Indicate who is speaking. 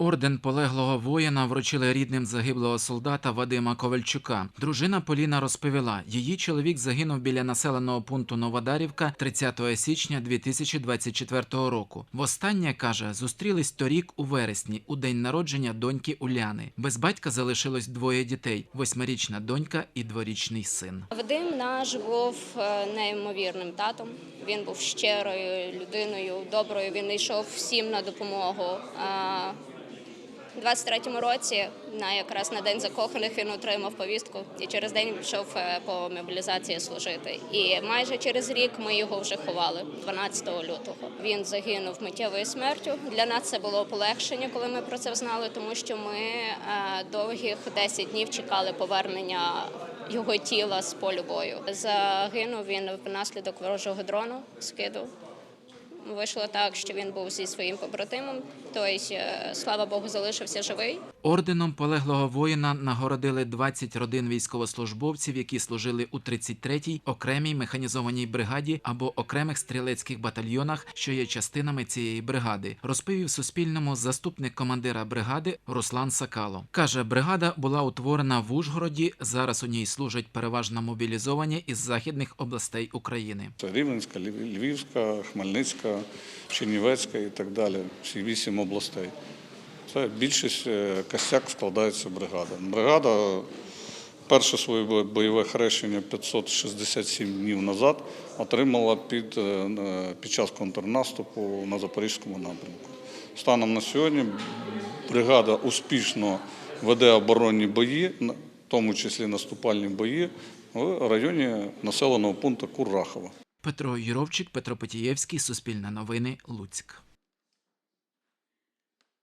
Speaker 1: Орден полеглого воїна вручили рідним загиблого солдата Вадима Ковальчука. Дружина Поліна розповіла, її чоловік загинув біля населеного пункту Новодарівка 30 січня 2024 року. Востаннє каже, зустрілись торік у вересні, у день народження доньки Уляни. Без батька залишилось двоє дітей: восьмирічна донька і дворічний син.
Speaker 2: Вадим наш був е, неймовірним татом. Він був щирою людиною, доброю. Він йшов всім на допомогу. У 23-му році, на якраз на день закоханих, він отримав повістку і через день пішов е, по мобілізації служити. І майже через рік ми його вже ховали, 12 лютого. Він загинув миттєвою смертю. Для нас це було полегшення, коли ми про це знали, тому що ми е, довгих 10 днів чекали повернення його тіла з полю бою. Загинув він внаслідок ворожого дрону скиду. Вийшло так, що він був зі своїм побратимом. Тобто, е, слава Богу, залишився живий.
Speaker 1: Орденом полеглого воїна нагородили 20 родин військовослужбовців, які служили у 33-й окремій механізованій бригаді або окремих стрілецьких батальйонах, що є частинами цієї бригади, розповів Суспільному заступник командира бригади Руслан Сакало. Каже, бригада була утворена в Ужгороді. Зараз у ній служать переважно мобілізовані із західних областей України.
Speaker 3: Це Рівненська, Львівська, Хмельницька, Чернівецька і так далі. Всі вісім областей. Це більшість е, костяк складається бригада. Бригада перше своє бойове хрещення 567 днів назад отримала під, е, під час контрнаступу на Запорізькому напрямку. Станом на сьогодні бригада успішно веде оборонні бої, в тому числі наступальні бої, в районі населеного пункту Курахова.
Speaker 1: Петро Юровчик, Петро Потієвський, Суспільне новини, Луцьк.